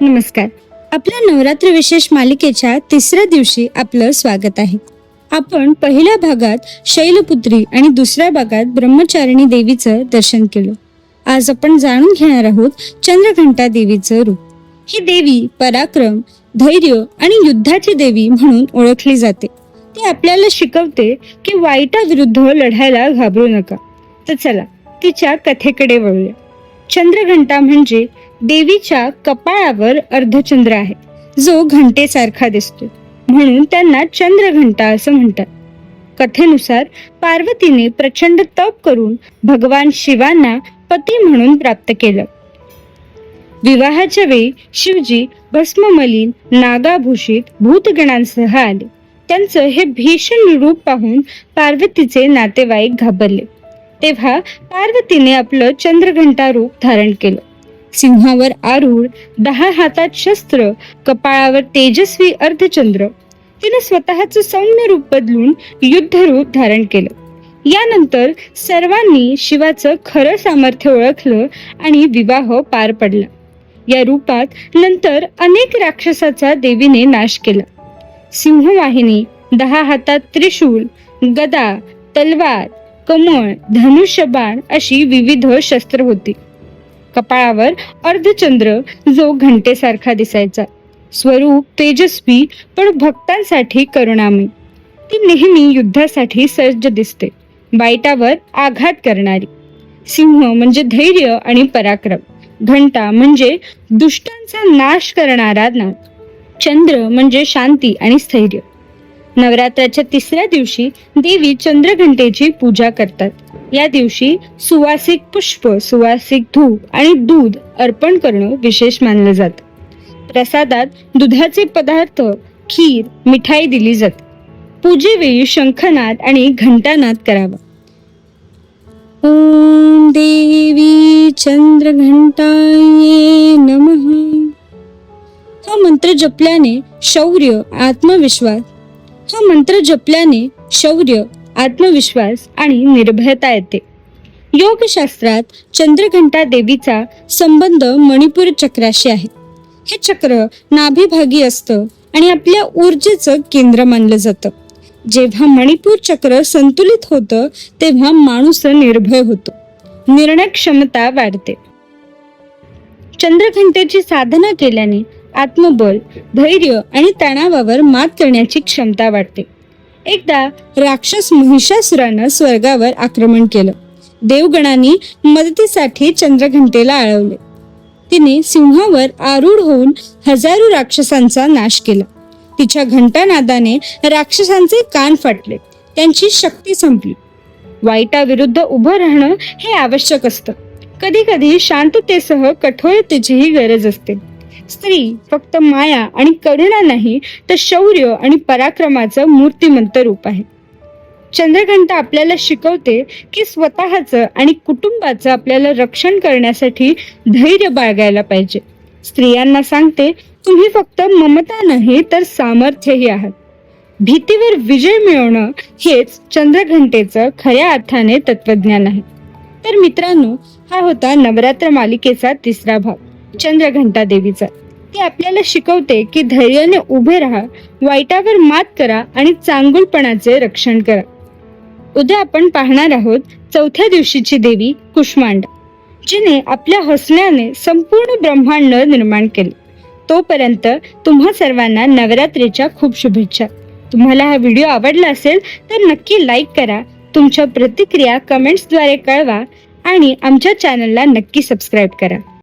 नमस्कार. आपल्या नवरात्र विशेष मालिकेच्या तिसऱ्या दिवशी आपलं स्वागत आहे. आपण पहिल्या भागात शैलपुत्री आणि दुसऱ्या भागात ब्रह्मचारिणी देवीचं दर्शन केलं. आज आपण जाणून घेणार आहोत चंद्रघंटा देवीचं रूप. ही देवी पराक्रम धैर्य आणि युद्धाची देवी म्हणून ओळखली जाते. ती आपल्याला शिकवते की वाईटाविरुद्ध लढायला घाबरू नका. तर चला तिच्या कथेकडे वळूया. चंद्रघंटा म्हणजे देवीच्या कपाळावर अर्धचंद्र आहे. जो घंटेसारखा दिसतो. म्हणून त्यांना चंद्रघंटा असं म्हणतात. कथेनुसार पार्वतीने प्रचंड तप करून भगवान शिवांना पती म्हणून प्राप्त केलं. विवाहाच्या वेळी शिवजी भस्ममलिन नागाभूषित भूतगणांसह आले. त्यांचं हे भीषण रूप पाहून पार्वतीचे नातेवाईक घाबरले. तेव्हा पार्वतीने आपलं चंद्रघंटा रूप धारण केलं. सिंहावर आरूढ दहा हातात शस्त्र कपाळावर तेजस्वी अर्धचंद्र. तिने स्वतःचं सौम्य रूप बदलून युद्ध रूप धारण केलं. यानंतर सर्वांनी शिवाचं खरं सामर्थ्य ओळखलं आणि विवाह पार पडला. या रूपात नंतर अनेक राक्षसाचा देवीने नाश केला. सिंहवाहिनी दहा हातात त्रिशूल गदा तलवार कमळ धनुष्यबाण अशी विविध शस्त्र होती. कपाळावर अर्धचंद्र जो घंटेसारखा दिसायचा. स्वरूप तेजस्वी पण भक्तांसाठी करुणामय. ती नेहमी युद्धासाठी सज्ज दिसते. वाईटावर आघात करणारी. सिंह म्हणजे धैर्य आणि पराक्रम. घंटा म्हणजे दुष्टांचा नाश करणारा नाद चंद्र म्हणजे शांती आणि स्थैर्य. नवरात्राच्या तिसऱ्या दिवशी देवी चंद्रघंटेची पूजा करतात. या दिवशी सुवासिक पुष्प सुवासिक धूप आणि दूध अर्पण करणं विशेष मानलं जातं. प्रसादात दुधाचे पदार्थ खीर मिठाई दिली जाते. पूजेवेळी शंखनाद आणि घंटानाद करावा. ओम देवी चंद्रघंटाये नमः. हा मंत्र जपल्याने शौर्य आत्मविश्वास हा मंत्र जपल्याने शौर्य आत्मविश्वास आणि निर्भयता येते. योगशास्त्रात चंद्रघंटा देवीचा संबंध मणिपूर चक्राशी आहे. हे चक्र नाभिभागी असतं आणि आपल्या ऊर्जेचं केंद्र मानलं जातं. जेव्हा मणिपूर चक्र संतुलित होतं तेव्हा माणूस निर्भय होतो. निर्णय क्षमता वाढते. चंद्रघंटेची साधना केल्याने आत्मबल धैर्य आणि तणावावर मात करण्याची क्षमता वाढते. एकदा राक्षस महिषासुरानं स्वर्गावर आक्रमण केलं. देवगणांनी मदतीसाठी चंद्रघंटेला आळवले. तिने सिंहावर आरूढ होऊन हजारो राक्षसांचा नाश केला. तिच्या घंटानादाने राक्षसांचे कान फाटले. त्यांची शक्ती संपली. वाईटाविरुद्ध उभं राहणं हे आवश्यक असतं. कधी कधी शांततेसह कठोरतेचीही गरज असते. स्त्री फक्त माया आणि करुणा नाही तर शौर्य आणि पराक्रमाचं मूर्तिमंत रूप आहे. चंद्रकांत आपल्याला शिकवते की स्वतःचं आणि कुटुंबाचं आपल्याला रक्षण करण्यासाठी धैर्य बाळगायला पाहिजे. स्त्रियांना सांगते तुम्ही फक्त ममता नाही तर सामर्थ्यही आहात. भीतीवर विजय मिळवणं हेच चंद्रघंटेचं खऱ्या अर्थाने तत्वज्ञान आहे. तर मित्रांनो हा होता नवरात्र मालिकेचा तिसरा भाग. चंद्रघंटा देवीचा. ती आपल्याला शिकवते की धैर्याने उभे राहा वाईटावर मात करा आणि चांगुलपणाचे रक्षण करा. उद्या आपण पाहणार आहोत चौथ्या दिवशीची देवी कुष्मांड जिने आपल्या हसण्याने संपूर्ण ब्रह्मांड निर्माण केले. तोपर्यंत तुम्हा सर्वांना नवरात्रीच्या खूप शुभेच्छा. तुम्हाला हा व्हिडिओ आवडला असेल तर नक्की लाईक करा तुमच्या प्रतिक्रिया कमेंट्सद्वारे कळवा आणि आमच्या चॅनलला नक्की सबस्क्राईब करा.